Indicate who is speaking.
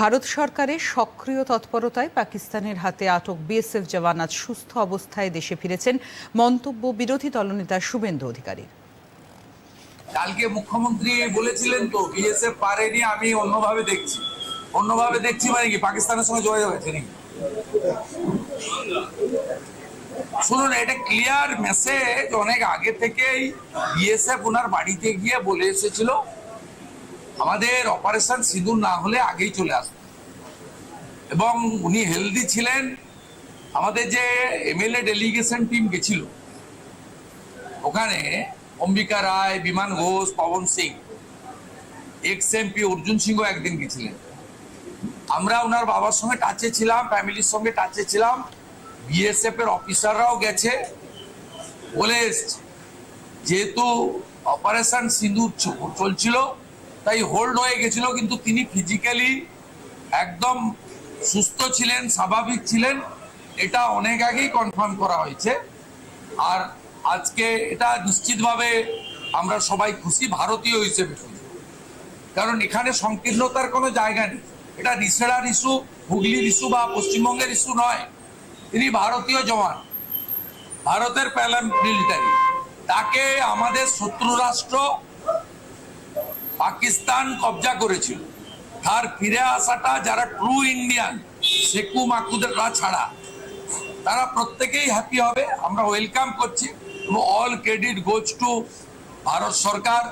Speaker 1: ভারত সরকারের সক্রিয় তৎপরতায় পাকিস্তানের হাতে আটক বিএসএফ জওয়ান আজ সুস্থ অবস্থায় দেশে ফিরেছেন মন্তব্য বিরোধী দলনেতা শুভেন্দু অধিকারী।
Speaker 2: কালকে মুখ্যমন্ত্রী বলেছিলেন তো, বিএসএফ পারেনি, আমি অন্যভাবে দেখছি। অন্যভাবে দেখছি মানে কি, পাকিস্তানের সঙ্গে যোগাযোগ আছে নাকি? শুনুন, এটা ক্লিয়ার মেসেজ অনেক আগে থেকেই বিএসএফ ওনার বাড়িতে গিয়ে বলে এসেছিল। আমাদের অপারেশন সিঁদুর না হলে আগেই চলে আসবে। এবং উনি হেলদি ছিলেন। আমাদের যে এমএলএ ডেলিগেশন টিম গেছিল, ওখানে অম্বিকা রায়, বিমান ঘোষ, পবন সিং এক্স এমপি অর্জুন সিংহ একদিন গেছিলেন। আমরা ওনার বাবার সঙ্গে টাচে ছিলাম ফ্যামিলির সঙ্গে টাচে ছিলাম। বিএসএফ এর অফিসাররাও গেছে। বলে যেহেতু অপারেশন সিঁদুর চলছিল তাই হোল্ড হয়ে গেছিল, কিন্তু তিনি ফিজিক্যালি একদম সুস্থ ছিলেন, স্বাভাবিক ছিলেন। এটা অনেক আগেই কনফার্ম করা হয়েছে। আর আজকে এটা নিশ্চিতভাবে আমরা সবাই খুশি, ভারতীয় হিসেবে খুশি। কারণ এখানে সংকীর্ণতার কোনো জায়গা নেই। এটা রিসেড়ার ইস্যু, হুগলির ইস্যু বা পশ্চিমবঙ্গের ইস্যু নয়। তিনি ভারতীয় জওয়ান। ভারতের প্যালাম মিলিটারি তাকে আমাদের শত্রু রাষ্ট্র পাকিস্তান কবজা করেছিল। তার ফিরে আসাটা যারা ট্রু ইন্ডিয়ান শেকু মাকুদেররা ছাড়া। তারা প্রত্যেকেই হ্যাপি হবে। আমরা ওয়েলকাম করছি all credit goes to Bharat Sarkar.